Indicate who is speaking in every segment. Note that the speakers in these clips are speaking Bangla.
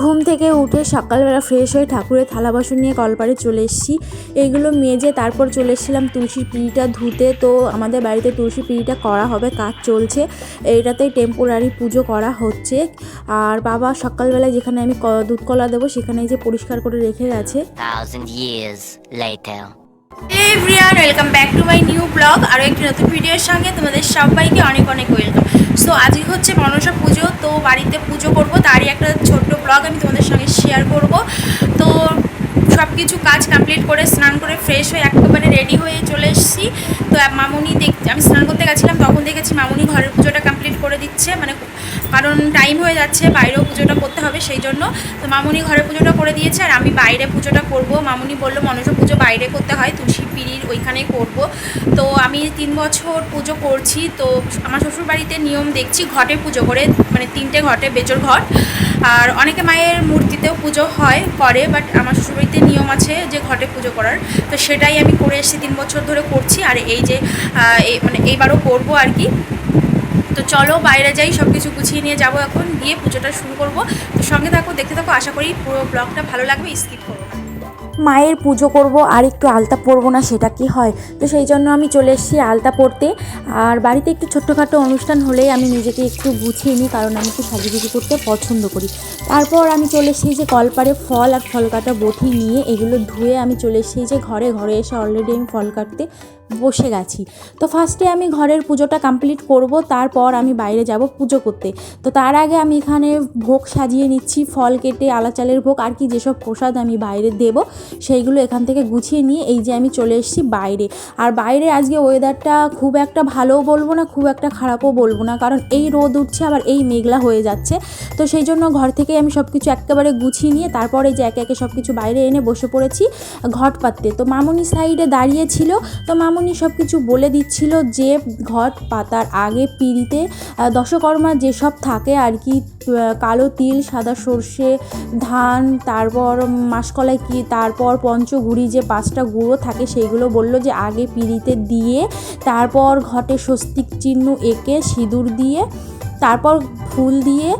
Speaker 1: ঘুম থেকে উঠে সকালবেলা ফ্রেশ হয়ে ঠাকুরের থালা বাসন নিয়ে কলপাড়ে চলে এসেছি। এগুলো মেজে তারপর চলে এসেছিলাম তুলসী পিঁড়িটা ধুতে। তো আমাদের বাড়িতে তুলসী পিঁড়িটা করা হবে কাজ চলছে। এইটাতেই টেম্পোরারি পুজো করা হচ্ছে। আর বাবা সকালবেলায় যেখানে আমি দুধ কলা দেবো সেখানে যে পরিষ্কার করে রেখে গেছে। Welcome back to my new blog আরও একটি নতুন ভিডিওর সঙ্গে তোমাদের সবাইকে অনেক অনেক ওয়েলকাম সো আজকে হচ্ছে মনসা পুজো, তো বাড়িতে পুজো করব। তারই একটা ছোট্ট ব্লগ আমি তোমাদের সঙ্গে শেয়ার করব। কিছু কাজ কমপ্লিট করে স্নান করে ফ্রেশ হয়ে একেবারে রেডি হয়ে চলে এসেছি। তো মামুনি দেখ, আমি স্নান করতে গেছিলাম, তখন দেখেছি মামুনি ঘরের পুজোটা কমপ্লিট করে দিচ্ছে। মানে কারণ টাইম হয়ে যাচ্ছে, বাইরেও পুজোটা করতে হবে সেই জন্য। তো, মামুনি ঘরে পুজোটা করে দিয়েছে আর আমি বাইরে পুজোটা করব। মামুনি বলল মনসা পুজো বাইরে করতে হয়, তুলসী পিড়ির ওইখানেই করব। তো, আমি তিন বছর পুজো করছি। তো, আমার শ্বশুর বাড়িতে নিয়ম দেখছি, ঘটে পুজো করে মানে তিনটে ঘটে, বেজোর ঘট। আর অনেকে মায়ের মূর্তিতেও পুজো হয়, করে বাট আমার শ্বশুরবাড়িতে নিয়ম আছে যে ঘটে পুজো করার, তো সেটাই আমি করে এসেছি, তিন বছর ধরে করছি। আর এই যে মানে এইবারও করব আর কি। তো চলো বাইরে যাই সব কিছু গুছিয়ে নিয়ে যাব এখন, গিয়ে পুজোটা শুরু করব। তো সঙ্গে থাকো, দেখতে থাকো, আশা করি পুরো ব্লগটা ভালো লাগবে, স্কিপ করো মায়ের পুজো করব আর একটু আলতা পরবো না, সেটা কি হয়? তো সেই জন্য আমি চলে এসেছি আলতা পরতে। আর বাড়িতে একটু ছোট্টখাটো অনুষ্ঠান হলেই আমি নিজেকে একটু গুছিয়ে নিই, কারণ আমি একটু সাজুগুজি করতে পছন্দ করি। তারপর আমি চলে এসেছি যে কলপারে ফল আর ফল কাটা বটি নিয়ে, এগুলো ধুয়ে আমি চলে এসেছি যে ঘরে ঘরে এসে অলরেডি আমি ফল কাটতে বসে গেছি। তো ফার্স্টে আমি ঘরের পুজোটা কমপ্লিট করব, তারপর আমি বাইরে যাব পুজো করতে। তো তার আগে আমি এখানে ভোগ সাজিয়ে নিচ্ছি, ফল কেটে, আলাচালের ভোগ, আর কি যেসব প্রসাদ আমি বাইরে দেব, সেইগুলো এখান থেকে গুছিয়ে নিয়ে এই যে আমি চলে এসেছি বাইরে। আর বাইরে আজকে ওয়েদারটা খুব একটা ভালোও বলব না, খুব একটা খারাপও বলব না, কারণ এই রোদ উঠছে, আবার এই মেঘলা হয়ে যাচ্ছে। তো সেই জন্য ঘর থেকে আমি সব কিছু একেবারে গুছিয়ে নিয়ে তারপরে যে একে একে সব কিছু বাইরে এনে বসে পড়েছি ঘট পাততে তো মামুনি সাইডে দাঁড়িয়ে ছিল, তো মামুনি সব কিছু বলে দিচ্ছিল যে, ঘট পাতার আগে পিড়িতে দশকর্মা যেসব থাকে আর কি কালো তিল, সাদা সর্ষে, ধান, তারপর মাসকলাই কি, তারপর পঞ্চগুড়ি যে পাঁচটা গুঁড়ো থাকে সেইগুলো বলল যে আগে পিড়িতে দিয়ে, তারপর ঘটে স্বস্তিক চিহ্ন এঁকে সিঁদুর দিয়ে তারপর ফুল দিয়ে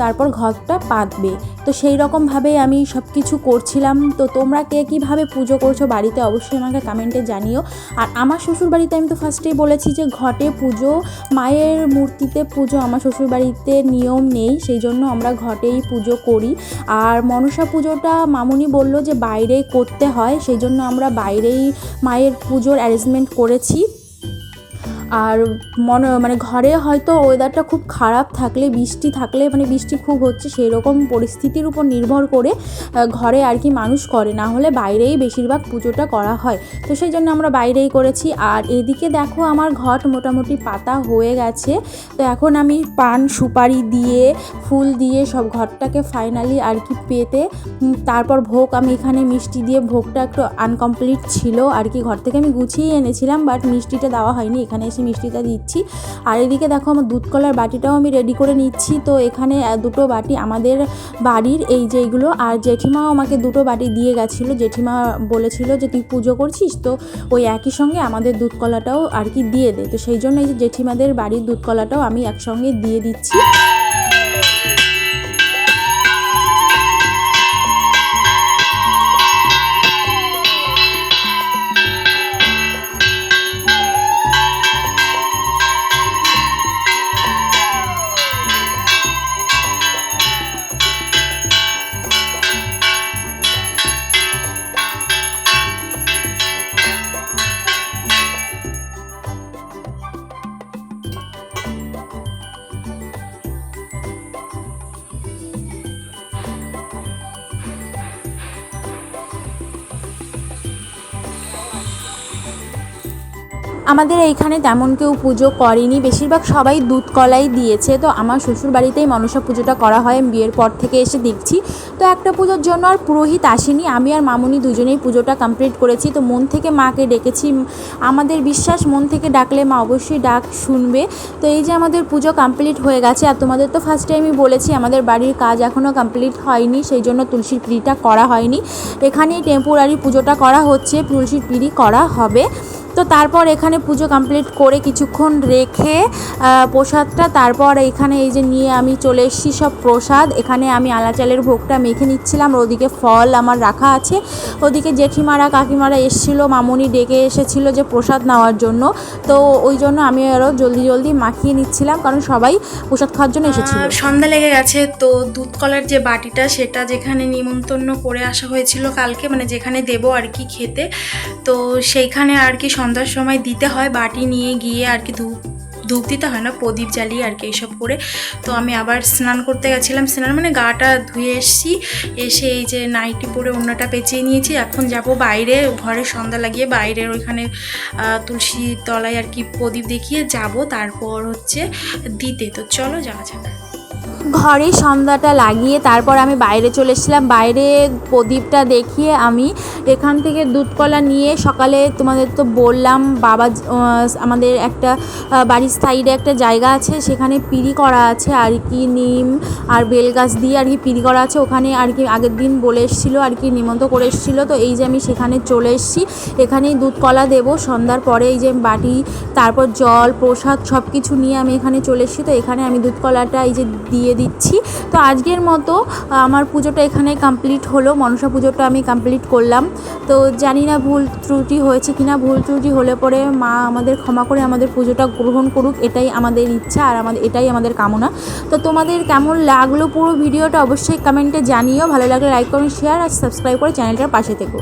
Speaker 1: তারপর ঘরটা পাতবে। তো সেই রকমভাবেই আমি সব কিছু করছিলাম। তো তোমরা কে কীভাবে পুজো করছ বাড়িতে অবশ্যই আমাকে কমেন্টে জানিও। আর আমার শ্বশুর বাড়িতে আমি তো ফার্স্টেই বলেছি যে ঘটে পুজো। মায়ের মূর্তিতে পুজো আমার শ্বশুর বাড়িতে নিয়ম নেই, সেই জন্য আমরা ঘটেই পুজো করি। আর মনসা পুজোটা মামুনি বলল যে বাইরে করতে হয়, সেই জন্য আমরা বাইরেই মায়ের পুজোর অ্যারেঞ্জমেন্ট করেছি। আর মনে মানে ঘরে হয়তো ওয়েদারটা খুব খারাপ থাকলে, বৃষ্টি থাকলে মানে বৃষ্টি খুব হচ্ছে সেই রকম পরিস্থিতির উপর নির্ভর করে ঘরে আর কি মানুষ করে। না হলে বাইরেই বেশিরভাগ পুজোটা করা হয়। তো সেই জন্য আমরা বাইরেই করেছি। আর এদিকে দেখো আমার ঘট মোটামুটি পাতা হয়ে গেছে। তো এখন আমি পান, সুপারি দিয়ে, ফুল দিয়ে সব ঘরটাকে ফাইনালি আর কি পেতে তারপর ভোগ আমি এখানে মিষ্টি দিয়ে ভোগটা একটু আনকমপ্লিট ছিল। আর কি ঘর থেকে আমি গুছিয়ে এনেছিলাম বাট মিষ্টিটা দেওয়া হয়নি। এখানে এসে মিষ্টিটা দিচ্ছি। আর এদিকে দেখো আমার দুধ কলার বাটিটাও আমি রেডি করে নিচ্ছি। তো এখানে দুটো বাটি আমাদের বাড়ির এই যে এইগুলো আর জেঠিমাও আমাকে দুটো বাটি দিয়ে গেছিল। জেঠিমা বলেছিল যে, তুই পুজো করছিস? তো ওই একই সঙ্গে আমাদের দুধ কলাটাও আর কি দিয়ে দে। তো সেই জন্য এই যে জেঠিমাদের বাড়ির দুধ কলাটাও আমি একসঙ্গে দিয়ে দিচ্ছি। আমাদের এইখানে তেমন কেউ পুজো করেনি। বেশিরভাগ সবাই দুধ কলাই দিয়েছে। তো আমার শ্বশুর বাড়িতেই মনসা পুজোটা করা হয়। বিয়ের পর থেকে এসে দেখছি। তো একটা পুজোর জন্য আর পুরোহিত আসেনি। আমি আর মামুনি দুজনেই পুজোটা কমপ্লিট করেছি। তো মন থেকে মাকে ডেকেছি। আমাদের বিশ্বাস, মন থেকে ডাকলে মা অবশ্যই ডাক শুনবে। তো এই যে আমাদের পুজো কমপ্লিট হয়ে গেছে। আর তোমাদের তো ফার্স্টে আমি বলেছি, আমাদের বাড়ির কাজ এখনও কমপ্লিট হয়নি। সেই জন্য তুলসীর পিড়িটা করা হয়নি। এখানেই টেম্পোরারি পুজোটা করা হচ্ছে। তুলসীর পিড়ি করা হবে। তো তারপর এখানে পুজো কমপ্লিট করে কিছুক্ষণ রেখে প্রসাদটা তারপর এখানে এই যে নিয়ে আমি চলে এসেছি সব প্রসাদ। এখানে আমি আলাচালের ভোগটা মেখে নিচ্ছিলাম। ওদিকে ফল আমার রাখা আছে। ওদিকে জেঠিমারা কাকিমারা এসেছিল মামুনি ডেকে এসেছিল যে প্রসাদ নেওয়ার জন্য। তো ওই জন্য আমি আরও জলদি জলদি মাখিয়ে নিচ্ছিলাম কারণ সবাই প্রসাদ খাওয়ার জন্য এসেছিল। সন্ধ্যা লেগে গেছে। তো দুধ কলার যে বাটিটা সেটা যেখানে নিমন্ত্রণ করে আসা হয়েছিল কালকে মানে যেখানে দেবো আর কি খেতে তো সেইখানে আর কি সন্ধ্যার সময় দিতে হয়, বাটি নিয়ে গিয়ে আর কি ধূপ ধূপ দিতে হয় না, প্রদীপ জ্বালিয়ে আর কি এইসব করে। তো আমি আবার স্নান করতে গেছিলাম, স্নান মানে গাটা ধুয়ে এসেছি, এসে এই যে নাইটি পরে অন্যটা পেঁচিয়ে নিয়েছি, এখন যাব বাইরে, ঘরে সন্ধ্যা লাগিয়ে বাইরের ওইখানে তুলসী তলায় আর কি প্রদীপ দেখিয়ে যাব, তারপর হচ্ছে দিতে। তো চলো যাওয়া যাক। ঘরে সন্ধ্যাটা লাগিয়ে তারপর আমি বাইরে চলে এসেছিলাম। বাইরে প্রদীপটা দেখিয়ে আমি এখান থেকে দুধকলা নিয়ে সকালে তোমাদের তো বললাম, বাবা আমাদের একটা বাড়ির সাইডে একটা জায়গা আছে, সেখানে পিড়ি করা আছে, আর কি নিম আর বেল গাছ দিয়ে আর কি পিড়ি করা আছে। ওখানে আর কি আগের দিন বলে এসেছিল, আর কি নিমন্ত্রণ করে এসেছিল। তো এই যে আমি সেখানে চলে এসেছি, এখানেই দুধ কলা দেবো। সন্ধ্যার পরে এই যে বাটি, তারপর জল, প্রসাদ সব কিছু নিয়ে আমি এখানে চলে এসেছি। তো এখানে আমি দুধকলাটা, এই যে দিয়ে দিচ্ছি। তো আজকের মতো আমার পুজোটা এখানে কমপ্লিট হলো। মনসা পুজোটা আমি কমপ্লিট করলাম। তো জানি না ভুল ত্রুটি হয়েছে কিনা। ভুল ত্রুটি হলে পরে মা আমাদের ক্ষমা করে আমাদের পুজোটা গ্রহণ করুক। এটাই আমাদের ইচ্ছা আর আমাদের, এটাই আমাদের কামনা। তো তোমাদের কেমন লাগল পুরো ভিডিওটা অবশ্যই কমেন্টে জানিও। ভালো লাগলে লাইক করুন শেয়ার আর সাবস্ক্রাইব করে চ্যানেলটার পাশে থেকো।